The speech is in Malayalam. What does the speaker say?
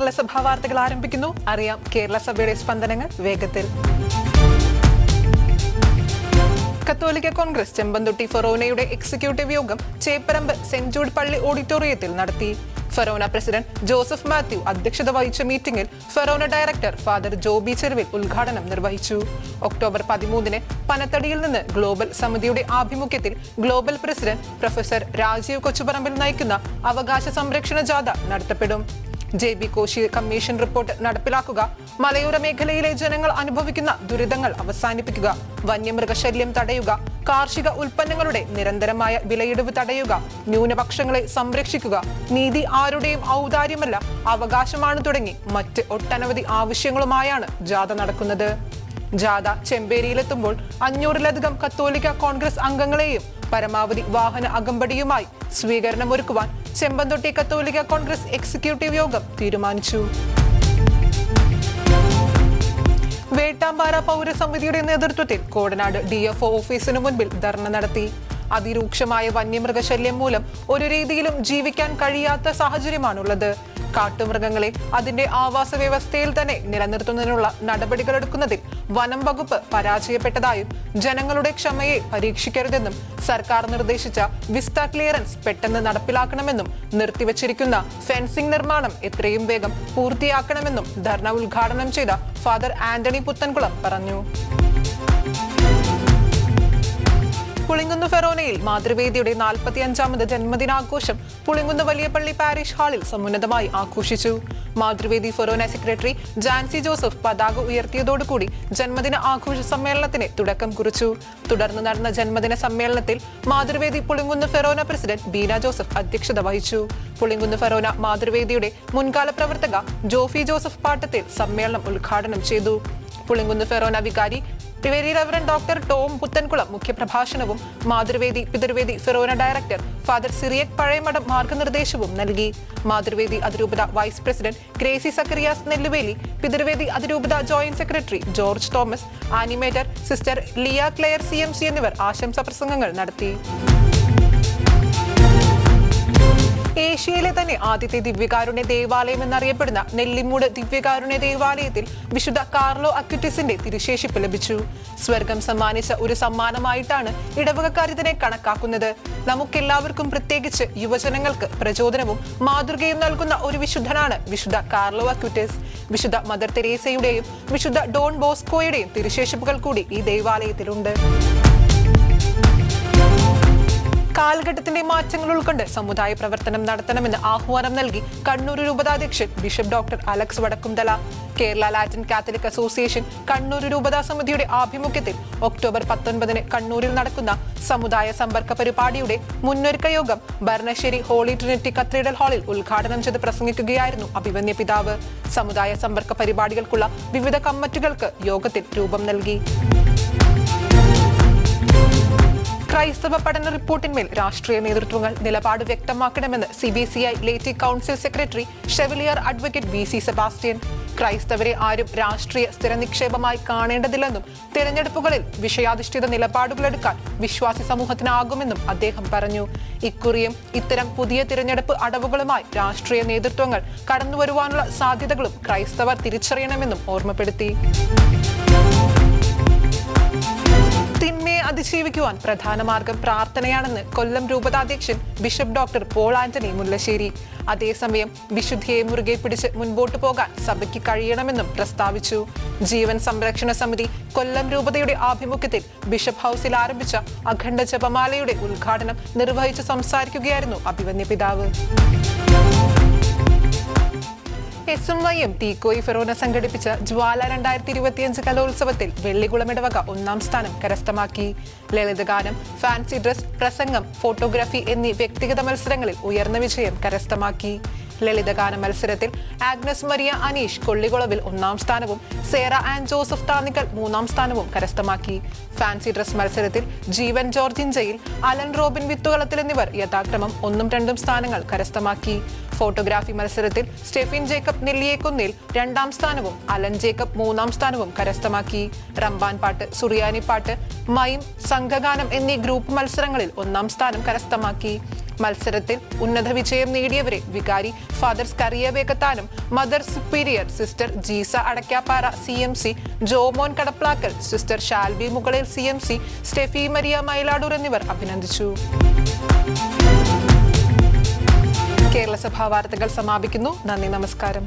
കേരള സഭാ വാർത്തകൾ ആരംഭിക്കുന്നു. അറിയാം കേരളസഭയുടെ സ്പന്ദനങ്ങൾ വേഗത്തിൽ. കത്തോലിക്ക കോൺഗ്രസ് ചെമ്പന്തുട്ടി ഫൊറോനയുടെ എക്സിക്യൂട്ടീവ് യോഗം ചേപ്പറമ്പ് സെന്റ് ജൂഡ് പള്ളി ഓഡിറ്റോറിയത്തിൽ നടത്തി. ഫെറോന പ്രസിഡന്റ് ജോസഫ് മാത്യു അധ്യക്ഷത വഹിച്ച മീറ്റിംഗിൽ forane director father Joby Cheruvil ഉദ്ഘാടനം നിർവഹിച്ചു. ഒക്ടോബർ പതിമൂന്നിന് പനത്തടിയിൽ നിന്ന് ഗ്ലോബൽ സമിതിയുടെ ആഭിമുഖ്യത്തിൽ global president professor Rajeev Kochuparambil നയിക്കുന്ന അവകാശ സംരക്ഷണ ജാഥ നടത്തപ്പെടും. J B Koshy commission report നടപ്പിലാക്കുക. മലയോര മേഖലയിലെ ജനങ്ങൾ അനുഭവിക്കുന്ന ദുരിതങ്ങൾ അവസാനിപ്പിക്കുക. വന്യമൃഗശല്യം തടയുക. കാർഷിക ഉൽപ്പന്നങ്ങളുടെ നിരന്തരമായ വിലയിടിവ് തടയുക. ന്യൂനപക്ഷങ്ങളെ സംരക്ഷിക്കുക. നീതി ആരുടെയും ഔദാര്യമല്ല. അവകാശമാണ് തുടങ്ങി മറ്റ് ഒട്ടനവധി ആവശ്യങ്ങളുമായാണ് ജാഥ നടക്കുന്നത്. ജാഥ ചെമ്പേരിയിലെത്തുമ്പോൾ അഞ്ഞൂറിലധികം കത്തോലിക്ക കോൺഗ്രസ് അംഗങ്ങളെയും പരമാവധി വാഹന അകമ്പടിയുമായി സ്വീകരണമൊരുക്കുവാൻ ചെമ്പന്തൊട്ടി കത്തോലിക്ക കോൺഗ്രസ് എക്സിക്യൂട്ടീവ് യോഗം തീരുമാനിച്ചു. വേട്ടാമ്പാറ പൗരസമിതിയുടെ നേതൃത്വത്തിൽ കോടനാട് ഡി എഫ് ഓഫീസിനു മുൻപിൽ ധർണ നടത്തി. അതിരൂക്ഷമായ വന്യമൃഗശല്യം മൂലം ഒരു രീതിയിലും ജീവിക്കാൻ കഴിയാത്ത സാഹചര്യമാണുള്ളത്. കാട്ടുമൃഗങ്ങളെ അതിന്റെ ആവാസ വ്യവസ്ഥയിൽ തന്നെ നിലനിർത്തുന്നതിനുള്ള നടപടികളെടുക്കുന്നതിൽ വനം വകുപ്പ് പരാജയപ്പെട്ടതായും ജനങ്ങളുടെ ക്ഷമയെ പരീക്ഷിക്കരുതെന്നും സർക്കാർ നിർദ്ദേശിച്ച വിസ്ത ക്ലിയറൻസ് പെട്ടെന്ന് നടപ്പിലാക്കണമെന്നും നിർത്തിവച്ചിരിക്കുന്ന ഫെൻസിംഗ് നിർമ്മാണം എത്രയും വേഗം പൂർത്തിയാക്കണമെന്നും ധർണ ഉദ്ഘാടനം ചെയ്ത ഫാദർ ആന്റണി പുത്തൻകുളം പറഞ്ഞു. പുളിങ്കുന്ന് ഫെറോനയിൽ മാതൃവേദിയുടെ നാൽപ്പത്തിയഞ്ചാമത് ജന്മദിനാഘോഷം പുളിങ്കുന്ന് വലിയപള്ളി പാരിഷ് ഹാളിൽ സമുന്നതമായി ആഘോഷിച്ചു. Mathruvedi forane secretary Jancy Joseph പതാക ഉയർത്തിയതോടുകൂടി ജന്മദിന ആഘോഷ സമ്മേളനത്തിന് തുടക്കം കുറിച്ചു. തുടർന്ന് നടന്ന ജന്മദിന സമ്മേളനത്തിൽ മാതൃവേദി പുളിങ്കുന്ന് ഫെറോന പ്രസിഡന്റ് ബീന ജോസഫ് അധ്യക്ഷത വഹിച്ചു. പുളിങ്കുന്ന് ഫെറോന മാതൃവേദിയുടെ മുൻകാല പ്രവർത്തക ജോഫി ജോസഫ് പാട്ടത്തിൽ സമ്മേളനം ഉദ്ഘാടനം ചെയ്തു. പുളിങ്കുന്ന് ഫെറോന വികാരി ടിവേരി റവറൻ ഡോക്ടർ ടോം പുത്തൻകുളം മുഖ്യപ്രഭാഷണവും മാതൃവേദി പിതൃവേദി ഫെറോന ഡയറക്ടർ ഫാദർ സിറിയക് പഴയമഠം മാർഗനിർദ്ദേശവും നൽകി. മാതൃവേദി അതിരൂപത vice president Gracy Zacharias Nelluveli Pithruvedi അതിരൂപത joint secretary George Thomas animator sister Lia Claire C എന്നിവർ ആശംസാ പ്രസംഗങ്ങൾ നടത്തി. ഏഷ്യയിലെ തന്നെ ആദ്യത്തെ ദിവ്യകാരുണ്യ ദേവാലയം എന്നറിയപ്പെടുന്ന നെല്ലിമൂട് ദിവ്യകാരുണ്യ ദേവാലയത്തിൽ വിശുദ്ധ കാർലോ അക്യുറ്റിസിന്റെ തിരുശേഷിപ്പ് ലഭിച്ചു. സ്വർഗം സമ്മാനിച്ച ഒരു സമ്മാനമായിട്ടാണ് ഇടവകക്കാർ ഇതിനെ കണക്കാക്കുന്നത്. നമുക്കെല്ലാവർക്കും പ്രത്യേകിച്ച് യുവജനങ്ങൾക്ക് പ്രചോദനവും മാതൃകയും നൽകുന്ന ഒരു വിശുദ്ധനാണ് വിശുദ്ധ കാർലോ അക്യുറ്റിസ് വിശുദ്ധ മദർ തെരേസയുടെയും വിശുദ്ധ ഡോൺ ബോസ്കോയുടെയും തിരുശേഷിപ്പുകൾ കൂടി ഈ ദേവാലയത്തിലുണ്ട്. കാലഘട്ടത്തിന്റെ മാറ്റങ്ങൾ ഉൾക്കൊണ്ട് സമുദായ പ്രവർത്തനം നടത്തണമെന്ന് ആഹ്വാനം നൽകി Kannur രൂപതാധ്യക്ഷൻ bishop doctor Alex Vadakkumthala. Kerala Latin Catholic association Kannur രൂപതാ സമിതിയുടെ ആഭിമുഖ്യത്തിൽ ഒക്ടോബർ പത്തൊൻപതിന് കണ്ണൂരിൽ നടക്കുന്ന സമുദായ സമ്പർക്ക പരിപാടിയുടെ മുന്നൊരുക്ക യോഗം ഭരണശ്ശേരി ഹോളി ട്രിനിറ്റി കത്തീഡ്രൽ ഹാളിൽ ഉദ്ഘാടനം ചെയ്ത് പ്രസംഗിക്കുകയായിരുന്നു അഭിമന്യ പിതാവ്. സമുദായ സമ്പർക്ക പരിപാടികൾക്കുള്ള വിവിധ കമ്മിറ്റികൾക്ക് യോഗത്തിൽ രൂപം നൽകി. ക്രൈസ്തവ പഠന റിപ്പോർട്ടിന്മേൽ രാഷ്ട്രീയ നേതൃത്വങ്ങൾ നിലപാട് വ്യക്തമാക്കണമെന്ന് C B C I laity council secretary chevalier advocate V C Sebastian. ക്രൈസ്തവരെ ആരും രാഷ്ട്രീയ സ്ഥിര നിക്ഷേപമായി കാണേണ്ടതില്ലെന്നും തിരഞ്ഞെടുപ്പുകളിൽ വിഷയാധിഷ്ഠിത നിലപാടുകളെടുക്കാൻ വിശ്വാസി സമൂഹത്തിനാകുമെന്നും അദ്ദേഹം പറഞ്ഞു. ഇക്കുറിയും ഇത്തരം പുതിയ തിരഞ്ഞെടുപ്പ് അടവുകളുമായി രാഷ്ട്രീയ നേതൃത്വങ്ങൾ കടന്നുവരുവാനുള്ള സാധ്യതകളും ക്രൈസ്തവർ തിരിച്ചറിയണമെന്നും ഓർമ്മപ്പെടുത്തി. അതിജീവിക്കുവാൻ പ്രധാന മാർഗം പ്രാർത്ഥനയാണെന്ന് Kollam രൂപതാധ്യക്ഷൻ bishop doctor Paul Antony Mullassery. അതേസമയം വിശുദ്ധിയെ മുറുകെ പിടിച്ച് മുൻപോട്ടു പോകാൻ സഭയ്ക്ക് കഴിയണമെന്നും പ്രസ്താവിച്ചു. ജീവൻ സംരക്ഷണ സമിതി കൊല്ലം രൂപതയുടെ ആഭിമുഖ്യത്തിൽ ബിഷപ്പ് ഹൌസിൽ ആരംഭിച്ച അഖണ്ഡ ജപമാലയുടെ ഉദ്ഘാടനം നിർവഹിച്ച് സംസാരിക്കുകയായിരുന്നു അഭിവന്യ പിതാവ്. എസ് എം വൈയും തീക്കോയി ഫെറോന സംഘടിപ്പിച്ച ജ്വാല രണ്ടായിരത്തി ഇരുപത്തിയഞ്ച് കലോത്സവത്തിൽ വെള്ളികുളം ഒന്നാം സ്ഥാനം കരസ്ഥമാക്കി. ലളിതഗാനം ഫാൻസി ഡ്രസ് പ്രസംഗം ഫോട്ടോഗ്രാഫി എന്നീ വ്യക്തിഗത മത്സരങ്ങളിൽ ഉയർന്ന വിജയം കരസ്ഥമാക്കി. ലളിതഗാന മത്സരത്തിൽ ആഗ്നസ് മരിയ അനീഷ് കൊള്ളികുളവിൽ ഒന്നാം സ്ഥാനവും സേറ ആൻഡ് ജോസഫ് താന്നിക്കൽ മൂന്നാം സ്ഥാനവും കരസ്ഥമാക്കി. ഫാൻസി ഡ്രസ് മത്സരത്തിൽ ജീവൻ ജോർജിൻജയിൽ അലൻ റോബിൻ വിത്തുകളത്തിൽ എന്നിവർ യഥാക്രമം ഒന്നും രണ്ടും സ്ഥാനങ്ങൾ കരസ്ഥമാക്കി. ഫോട്ടോഗ്രാഫി മത്സരത്തിൽ സ്റ്റെഫിൻ ജേക്കബ് നെല്ലിയേക്കുന്നിൽ രണ്ടാം സ്ഥാനവും അലൻ ജേക്കബ് മൂന്നാം സ്ഥാനവും കരസ്ഥമാക്കി. റംബാൻ പാട്ട് സുറിയാനി പാട്ട് മൈം സംഘഗാനം എന്നീ ഗ്രൂപ്പ് മത്സരങ്ങളിൽ ഒന്നാം സ്ഥാനം കരസ്ഥമാക്കി. മത്സരത്തിൽ ഉന്നത വിജയം നേടിയവരെ വികാരി father Scaria വേഗത്താനും mother superior sister Jeesa Adakkappara C M C Jomon Kadaplackal sister Shalby മുകളിൽ C M C Stephy Maria Myladoor എന്നിവർ അഭിനന്ദിച്ചു. കേരളസഭാ വാർത്തകൾ സമാപിക്കുന്നു. നന്ദി നമസ്കാരം.